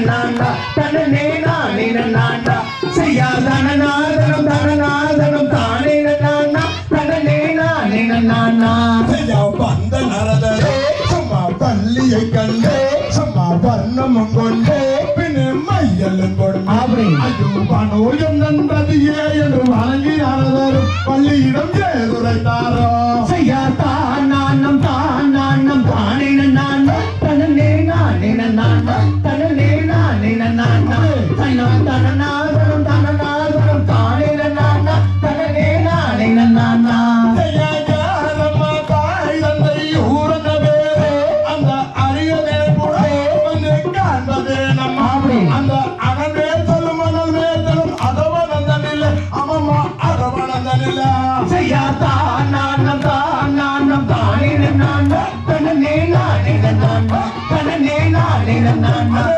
தனநாண்டா தனனே நானே? நாண்டா செய்யா தனநாதனம் தனநாதனம் தானே நாண்டா தனனே நானே? நாண்டா செய்யா பந்த நரதரே சும்மா பள்ளியை கண்டே சும்மா வர்ணமும் கொண்டே பள்ளியிடம் Nana.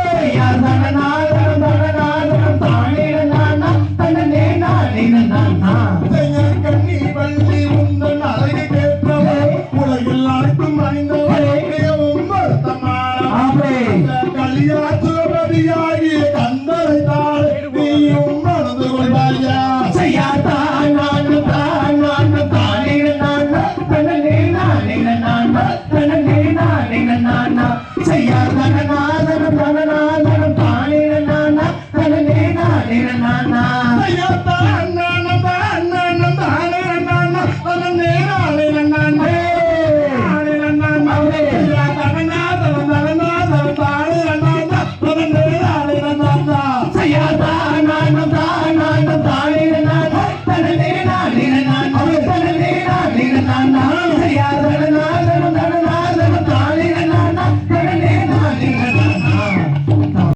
யார் தன நான் தன na na